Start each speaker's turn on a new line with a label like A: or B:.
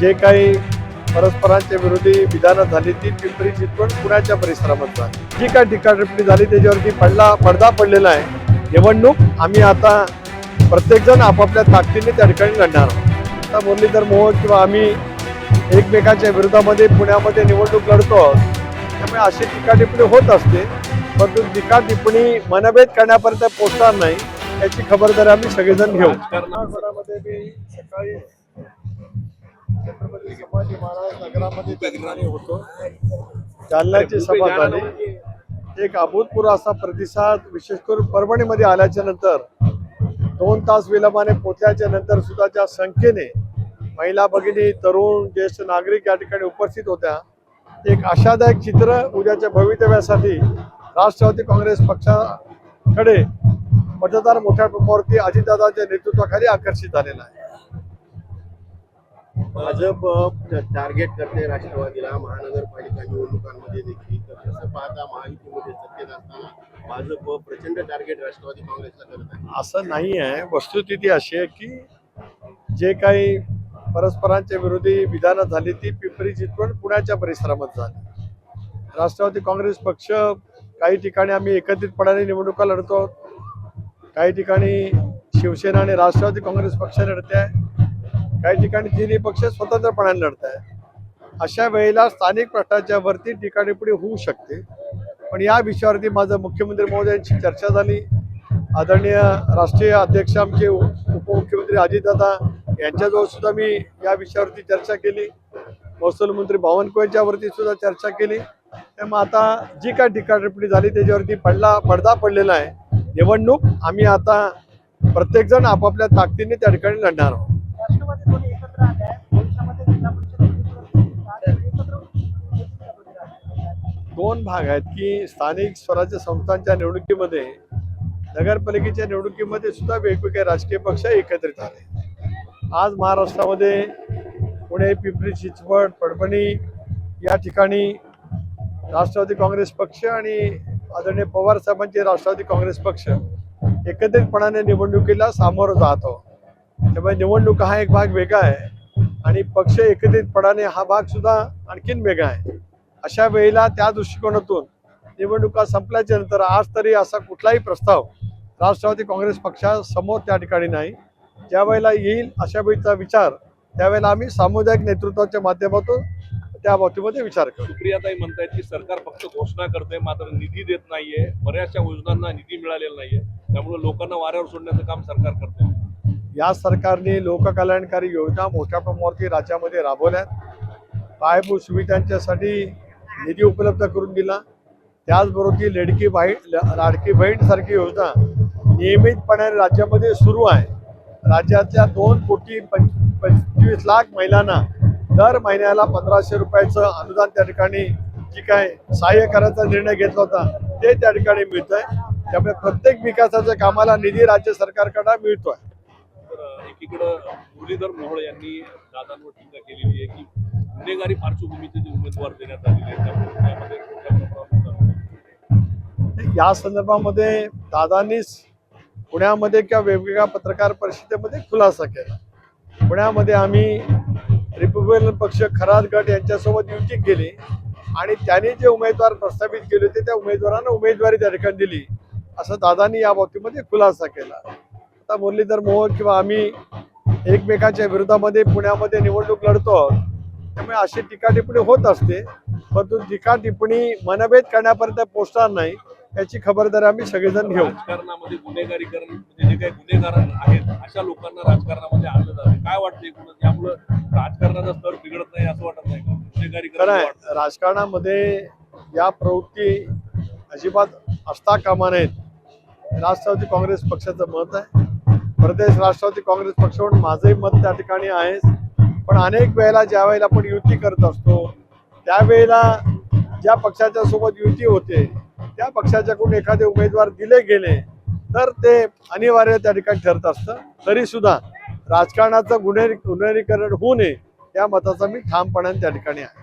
A: जे काही परस्परांच्या विरोधी विधानं झाली ती पिंपरी चिंचवड पुण्याच्या परिसरामध्ये झाली. जी काय टिप्पणी झाली त्याच्यावरती पडला पडदा पडलेला आहे. निवडणूक आम्ही आता प्रत्येकजण आपापल्या ताकदीने त्या ठिकाणी लढणार आता मुरलीधर मोहोळ किंवा आम्ही एकमेकांच्या विरोधामध्ये पुण्यामध्ये निवडणूक लढतो त्यामुळे अशी टीका टिप्पणी होत असते परंतु टीका टिप्पणी मनभेद करण्यापर्यंत पोहोचणार नाही याची खबरदारी आम्ही सगळेजण घेऊ. मी सकाळी छत्रपती संभाजी महाराज नगरामध्ये त्या ठिकाणी होतो. जालन्याची सभा झाली. एक अभूतपूर्व असा प्रतिसाद विशेष करून परभणीमध्ये आल्याच्यानंतर दोन तास विलंबाने पोचल्याच्या नंतर सुद्धा ज्या संख्येने महिला भगिनी तरुण ज्येष्ठ नागरिक या ठिकाणी उपस्थित होत्या एक आशादायक चित्र उद्याच्या भवितव्यासाठी राष्ट्रवादी काँग्रेस पक्षाकडे मतदार मोठ्या प्रमाणावरती अजितदादांच्या नेतृत्वाखाली आकर्षित झालेला आहे.
B: भाजप टार्गेट करते राष्ट्रवादीला. महानगरपालिका निवडणुकांमध्ये देखील. तर तसं पाहता महायुतीमध्ये सत्तेत असताना भाजप प्रचंड टार्गेट राष्ट्रवादी काँग्रेसला करत आहे.
A: असं नाही आहे. वस्तुस्थिती अशी आहे की जे काही परस्परांच्या विरोधी विधानं झाली ती पिंपरी चिंचवड पुण्याच्या परिसरामध्ये झाली. राष्ट्रवादी काँग्रेस पक्ष काही ठिकाणी आम्ही एकत्रितपणाने निवडणुका लढतो. काही ठिकाणी शिवसेना आणि राष्ट्रवादी काँग्रेस पक्ष लढते आहे. काही ठिकाणी तिन्ही पक्ष स्वतंत्रपणाने लढत आहे अशा वेळेला स्थानिक प्रश्नाच्या वरती होऊ शकते. पण या विषयावरती माझं मुख्यमंत्री महोदयांची चर्चा झाली. आदरणीय राष्ट्रीय अध्यक्ष आमचे उपमुख्यमंत्री अजितदादा यांच्याजवळ सुद्धा मी या विषयावरती चर्चा केली. महसूल मंत्री बावनकुळेच्यावरती सुद्धा चर्चा केली. त्यामुळे आता जी काय टिप्पणी झाली त्याच्यावरती पडला पडदा पडलेला आहे. निवडणूक आम्ही आता प्रत्येकजण आपापल्या ताकदीने त्या ठिकाणी लढणार आहोत. दोन भाग आहेत की स्थानिक स्वराज्य संस्थांच्या निवडणुकीमध्ये नगरपालिकेच्या निवडणुकीमध्ये सुद्धा वेगवेगळे राजकीय पक्ष एकत्रित आले. आज महाराष्ट्रामध्ये पुणे पिंपरी चिंचवड परभणी या ठिकाणी राष्ट्रवादी काँग्रेस पक्ष आणि आदरणीय पवार साहेबांचे राष्ट्रवादी काँग्रेस पक्ष एकत्रितपणाने निवडणुकीला सामोरं जात आहोत. त्यामुळे निवडणूक हा एक भाग वेगळा आहे. आणि पक्ष एकत्रितपणाने हा भाग सुद्धा आणखीन वेगळा आहे. अशा वेळेला त्या दृष्टिकोनातून निवडणुका संपल्याच्या नंतर आज तरी असा कुठलाही प्रस्ताव राष्ट्रवादी काँग्रेस पक्षासमोर त्या ठिकाणी नाही. ज्या वेळेला येईल अशा वेळीचा विचार त्यावेळेला आम्ही सामुदायिक नेतृत्वाच्या माध्यमातून त्या बाबतीमध्ये विचार करू.
C: सुप्रियाताई म्हणतायत की सरकार फक्त घोषणा करते मात्र निधी देत नाहीये. बऱ्याचशा योजनांना निधी मिळालेला नाहीये. त्यामुळे लोकांना वाऱ्यावर सोडण्याचं काम सरकार करते
A: या सरकारने लोककल्याणकारी योजना मोठ्या प्रमाणावरती राज्यामध्ये राबवल्या पायाभूत सुविधांच्यासाठी निधी उपलब्ध करून दिला. त्याचबरोबर ती लडकी बाई लाडकी बहीणसारखी योजना नियमितपणे राज्यामध्ये सुरू आहे. राज्यातल्या दोन कोटी पंच पंचवीस लाख महिलांना दर महिन्याला पंधराशे रुपयाचं अनुदान त्या ठिकाणी जी काय सहाय्य करायचा निर्णय घेतला होता ते त्या ठिकाणी मिळतंय. आहे त्यामुळे प्रत्येक विकासाच्या कामाला निधी राज्य सरकारकडं मिळतो
C: आहे एकीकडं मुरलीधर मोहोळ यांनी दादांवर टीका केलेली आहे की गुन्हेगारी पार्श्वभूमीचे जे उमेदवार देण्यात आलेले आहेत मोठ्या
A: या संदर्भामध्ये दादांनीच पुण्यामध्ये किंवा वेगवेगळ्या पत्रकार परिषदेमध्ये खुलासा केला. पुण्यामध्ये आम्ही रिपब्लिकन पक्ष खराज गट यांच्यासोबत युती केली आणि त्यांनी जे उमेदवार प्रस्थापित केले होते त्या उमेदवारांना उमेदवारी त्या ठिकाणी दिली. असं दादांनी या बाबतीमध्ये खुलासा केला. आता मुरलीधर मोहोळ किंवा आम्ही एकमेकांच्या विरोधामध्ये पुण्यामध्ये निवडणूक लढतो आहोत त्यामुळे अशी टीका टिप्पणी होत असते. परंतु टीका टिप्पणी मनभेद करण्यापर्यंत पोहोचणार नाही याची खबरदारी आम्ही सगळेजण घेऊ.
C: राजकारणामध्ये गुन्हेगारीकरण म्हणजे जे काही गुन्हेगार आहेत अशा लोकांना राजकारणामध्ये आणलं जाते. काय वाटतं एकूणच यामुळं राजकारणाचा स्तर बिघडत नाही असं वाटत नाही का? गुन्हेगारीकरण
A: आहे. राजकारणामध्ये या प्रवृत्ती अजिबात असता कामा नयेत राष्ट्रवादी काँग्रेस पक्षाचं मत आहे. प्रदेश राष्ट्रवादी काँग्रेस पक्षावर माझंही मत त्या ठिकाणी आहेच. पण अनेक वेळेला ज्या वेळेला आपण युती करत असतो त्यावेळेला ज्या पक्षाच्या सोबत युती होते त्या पक्षाच्याकडून एखादे उमेदवार दिले गेले तर ते अनिवार्य त्या ठिकाणी ठरत असतं. तरीसुद्धा राजकारणाचं गुन्हे गुन्हेरीकरण होऊ नये या मताचा मी ठामपणाने त्या ठिकाणी आहे.